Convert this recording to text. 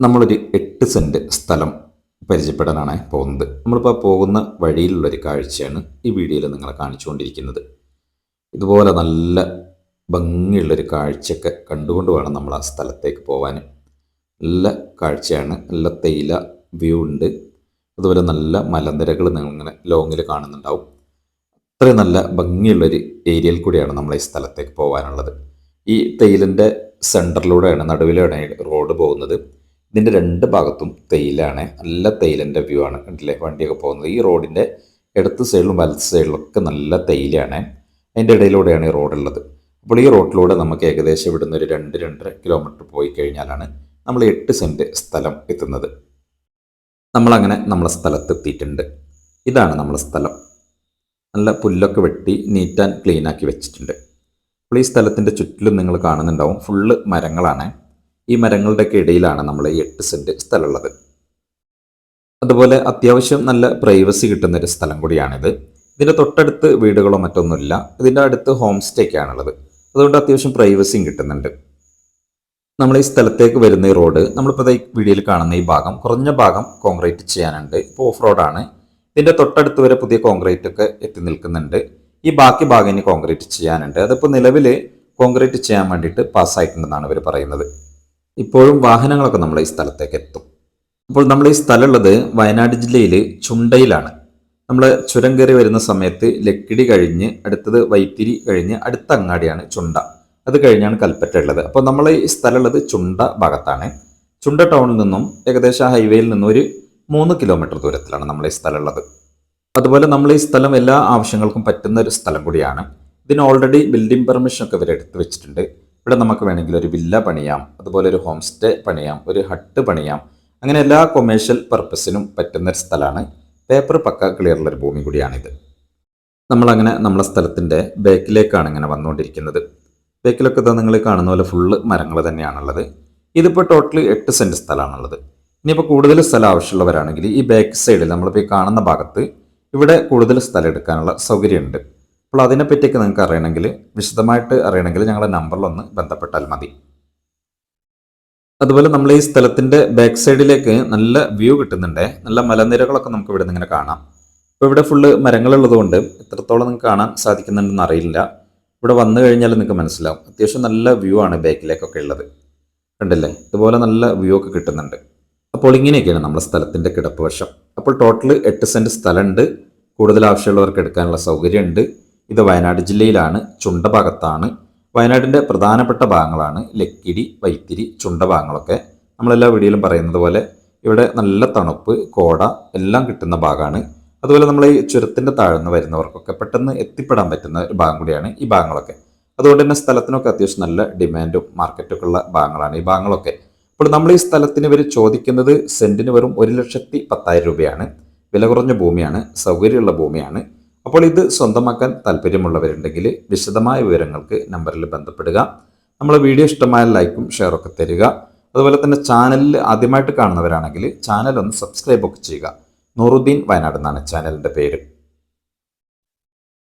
നമ്മളൊരു എട്ട് സെന്റ് സ്ഥലം പരിചയപ്പെടാനാണ് പോകുന്നത്. നമ്മളിപ്പോൾ പോകുന്ന വഴിയിലുള്ളൊരു കാഴ്ചയാണ് ഈ വീഡിയോയിൽ നിങ്ങളെ കാണിച്ചുകൊണ്ടിരിക്കുന്നത്. ഇതുപോലെ നല്ല ഭംഗിയുള്ളൊരു കാഴ്ചയൊക്കെ കണ്ടുകൊണ്ട് വേണം നമ്മൾ ആ സ്ഥലത്തേക്ക് പോകാൻ നല്ല കാഴ്ചയാണ് നല്ല തേയില വ്യൂ ഉണ്ട്. അതുപോലെ നല്ല മലനിരകൾ നിങ്ങളിങ്ങനെ ലോങ്ങിൽ കാണുന്നുണ്ടാവും. അത്രയും നല്ല ഭംഗിയുള്ളൊരു ഏരിയയിൽ കൂടിയാണ് നമ്മൾ ഈ സ്ഥലത്തേക്ക് പോകാനുള്ളത് ഈ തേയിലിന്റെ സെന്ററിലൂടെയാണ് നടുവിലൂടെയാണ് റോഡ് പോകുന്നത്. ഇതിന്റെ രണ്ട് ഭാഗത്തും തേയിലാണ് നല്ല തേയിലന്റെ വ്യൂ ആണ് കണ്ടില്ലേ? വണ്ടിയൊക്കെ പോകുന്നത്. ഈ റോഡിന്റെ ഇടത്ത് സൈഡിലും വലത്ത് സൈഡിലും ഒക്കെ നല്ല തേയിലാണ് അതിന്റെ ഇടയിലൂടെയാണ് ഈ റോഡുള്ളത് അപ്പോൾ ഈ റോഡിലൂടെ നമുക്ക് ഏകദേശം ഇവിടുന്ന് ഒരു രണ്ട് രണ്ടര കിലോമീറ്റർ പോയി കഴിഞ്ഞാലാണ് നമ്മൾ എട്ട് സെന്റ് സ്ഥലം എത്തുന്നത്. നമ്മളങ്ങനെ നമ്മളെ സ്ഥലത്ത് എത്തിയിട്ടുണ്ട്. ഇതാണ് നമ്മളെ സ്ഥലം. നല്ല പുല്ലൊക്കെ വെട്ടി നീറ്റ് ആൻഡ് ക്ലീൻ ആക്കി വെച്ചിട്ടുണ്ട്. അപ്പോൾ ഈ സ്ഥലത്തിന്റെ ചുറ്റിലും നിങ്ങൾ കാണുന്നുണ്ടാവും. ഫുള്ള് മരങ്ങളാണ്. ഈ മരങ്ങളുടെയൊക്കെ ഇടയിലാണ് നമ്മൾ ഈ എട്ട് സെന്റ് സ്ഥലമുള്ളത്. അതുപോലെ അത്യാവശ്യം നല്ല പ്രൈവസി കിട്ടുന്ന ഒരു സ്ഥലം കൂടിയാണിത്. ഇതിന്റെ തൊട്ടടുത്ത് വീടുകളോ മറ്റൊന്നുമില്ല. ഇതിന്റെ അടുത്ത് ഹോം സ്റ്റേ ഒക്കെയാണുള്ളത് അതുകൊണ്ട് അത്യാവശ്യം പ്രൈവസിയും കിട്ടുന്നുണ്ട്. നമ്മൾ ഈ സ്ഥലത്തേക്ക് വരുന്ന ഈ റോഡ് നമ്മളിപ്പോൾ ഈ വീഡിയോയിൽ കാണുന്ന ഈ ഭാഗം കുറഞ്ഞ ഭാഗം കോൺക്രീറ്റ് ചെയ്യാനുണ്ട്. ഇപ്പോൾ ഓഫ് റോഡാണ് ഇതിന്റെ തൊട്ടടുത്ത് വരെ പുതിയ കോൺക്രീറ്റ് ഒക്കെ എത്തി നിൽക്കുന്നുണ്ട്. ഈ ബാക്കി ഭാഗം ഇനി കോൺക്രീറ്റ് ചെയ്യാനുണ്ട്. അതിപ്പോൾ നിലവിൽ കോൺക്രീറ്റ് ചെയ്യാൻ വേണ്ടിയിട്ട് പാസ്സായിട്ടുണ്ടെന്നാണ് ഇവർ പറയുന്നത്. ഇപ്പോഴും വാഹനങ്ങളൊക്കെ നമ്മൾ ഈ സ്ഥലത്തേക്ക് എത്തും. അപ്പോൾ നമ്മൾ ഈ സ്ഥലമുള്ളത് വയനാട് ജില്ലയിൽ ചുണ്ടയിലാണ്. നമ്മൾ ചുരം കയറി വരുന്ന സമയത്ത് ലക്കിടി കഴിഞ്ഞ് അടുത്തത് വൈത്തിരി കഴിഞ്ഞ് അടുത്ത അങ്ങാടിയാണ് ചുണ്ട. അത് കഴിഞ്ഞാണ് കൽപ്പറ്റ ഉള്ളത്. അപ്പോൾ നമ്മൾ ഈ സ്ഥലമുള്ളത് ചുണ്ട ഭാഗത്താണ്. ചുണ്ട ടൗണിൽ നിന്നും ഏകദേശം ഹൈവേയിൽ നിന്നും ഒരു മൂന്ന് കിലോമീറ്റർ ദൂരത്തിലാണ് നമ്മൾ ഈ സ്ഥലമുള്ളത്. അതുപോലെ നമ്മൾ ഈ സ്ഥലം എല്ലാ ആവശ്യങ്ങൾക്കും പറ്റുന്ന ഒരു സ്ഥലം കൂടിയാണ്. ഇതിന് ഓൾറെഡി ബിൽഡിംഗ് പെർമിഷൻ ഒക്കെ ഇവർ വെച്ചിട്ടുണ്ട്. ഇവിടെ നമുക്ക് വേണമെങ്കിൽ ഒരു വില്ല പണിയാം അതുപോലെ ഒരു ഹോം സ്റ്റേ പണിയാം ഒരു ഹട്ട് പണിയാം. അങ്ങനെ എല്ലാ കൊമേഴ്ഷ്യൽ പർപ്പസിനും പറ്റുന്ന ഒരു സ്ഥലമാണ്. പേപ്പർ പക്ക ക്ലിയർ ഒരു ഭൂമി കൂടിയാണിത്. നമ്മളങ്ങനെ നമ്മളെ സ്ഥലത്തിന്റെ ബേക്കിലേക്കാണ് ഇങ്ങനെ വന്നുകൊണ്ടിരിക്കുന്നത്. ബേക്കിലൊക്കെ ഇതാ നിങ്ങൾ കാണുന്ന പോലെ ഫുള്ള് മരങ്ങൾ തന്നെയാണുള്ളത്. ഇതിപ്പോൾ ടോട്ടലി എട്ട് സെന്റ് സ്ഥലമാണുള്ളത്. ഇനിയിപ്പോൾ കൂടുതൽ സ്ഥലം ആവശ്യമുള്ളവരാണെങ്കിൽ ഈ ബാക്ക് സൈഡിൽ നമ്മളിപ്പോൾ ഈ കാണുന്ന ഭാഗത്ത് ഇവിടെ കൂടുതൽ സ്ഥലം എടുക്കാനുള്ള സൗകര്യമുണ്ട്. അപ്പോൾ അതിനെപ്പറ്റിയൊക്കെ നിങ്ങൾക്ക് അറിയണമെങ്കിൽ വിശദമായിട്ട് അറിയണമെങ്കിൽ ഞങ്ങളുടെ നമ്പറിലൊന്ന് ബന്ധപ്പെട്ടാൽ മതി. അതുപോലെ നമ്മൾ ഈ സ്ഥലത്തിന്റെ ബാക്ക് സൈഡിലേക്ക് നല്ല വ്യൂ കിട്ടുന്നുണ്ട്. നല്ല മലനിരകളൊക്കെ നമുക്ക് ഇവിടെ നിന്ന് ഇങ്ങനെ കാണാം. ഇപ്പോൾ ഇവിടെ ഫുള്ള് മരങ്ങളുള്ളതുകൊണ്ട് എത്രത്തോളം നിങ്ങൾക്ക് കാണാൻ സാധിക്കുന്നുണ്ടെന്ന് അറിയില്ല. ഇവിടെ വന്നു കഴിഞ്ഞാൽ നിങ്ങൾക്ക് മനസ്സിലാവും. അത്യാവശ്യം നല്ല വ്യൂ ആണ് ബാക്കിലേക്കൊക്കെ ഉള്ളത്. കണ്ടില്ലേ? ഇതുപോലെ നല്ല വ്യൂ ഒക്കെ കിട്ടുന്നുണ്ട്. അപ്പോൾ ഇങ്ങനെയൊക്കെയാണ് നമ്മുടെ സ്ഥലത്തിന്റെ കിടപ്പ് വശം. അപ്പോൾ ടോട്ടൽ എട്ട് സെന്റ് സ്ഥലമുണ്ട്. കൂടുതൽ ആവശ്യമുള്ളവർക്ക് എടുക്കാനുള്ള സൗകര്യമുണ്ട്. ഇത് വയനാട് ജില്ലയിലാണ് ചുണ്ട ഭാഗത്താണ് വയനാടിന്റെ പ്രധാനപ്പെട്ട ഭാഗങ്ങളാണ് ലക്കിടി വൈത്തിരി ചുണ്ട ഭാഗങ്ങളൊക്കെ നമ്മളെല്ലാ വീഡിയോയിലും പറയുന്നത് പോലെ ഇവിടെ നല്ല തണുപ്പ് കോട എല്ലാം കിട്ടുന്ന ഭാഗമാണ്. അതുപോലെ നമ്മൾ ഈ ചുരത്തിന്റെ താഴ്ന്ന് വരുന്നവർക്കൊക്കെ പെട്ടെന്ന് എത്തിപ്പെടാൻ പറ്റുന്ന ഒരു ഭാഗം കൂടിയാണ് ഈ ഭാഗങ്ങളൊക്കെ. അതുകൊണ്ട് തന്നെ സ്ഥലത്തിനൊക്കെ അത്യാവശ്യം നല്ല ഡിമാൻഡും മാർക്കറ്റൊക്കെ ഉള്ള ഭാഗങ്ങളാണ് ഈ ഭാഗങ്ങളൊക്കെ. അപ്പോൾ നമ്മൾ ഈ സ്ഥലത്തിന് ഇവർ ചോദിക്കുന്നത് സെന്റിന് വെറും ഒരു ലക്ഷത്തി പത്തായിരം രൂപയാണ്. വില കുറഞ്ഞ ഭൂമിയാണ് സൗകര്യമുള്ള ഭൂമിയാണ്. അപ്പോൾ ഇത് സ്വന്തമാക്കാൻ താല്പര്യമുള്ളവരുണ്ടെങ്കിൽ വിശദമായ വിവരങ്ങൾക്ക് നമ്പറിൽ ബന്ധപ്പെടുക. നമ്മളെ വീഡിയോ ഇഷ്ടമായ ലൈക്കും ഷെയറൊക്കെ തരിക. അതുപോലെ തന്നെ ചാനലിൽ ആദ്യമായിട്ട് കാണുന്നവരാണെങ്കിൽ ചാനൽ ഒന്ന് സബ്സ്ക്രൈബ് ഒക്കെ ചെയ്യുക. നൂറുദ്ദീൻ വയനാട് എന്നാണ് ചാനലിന്റെ പേര്.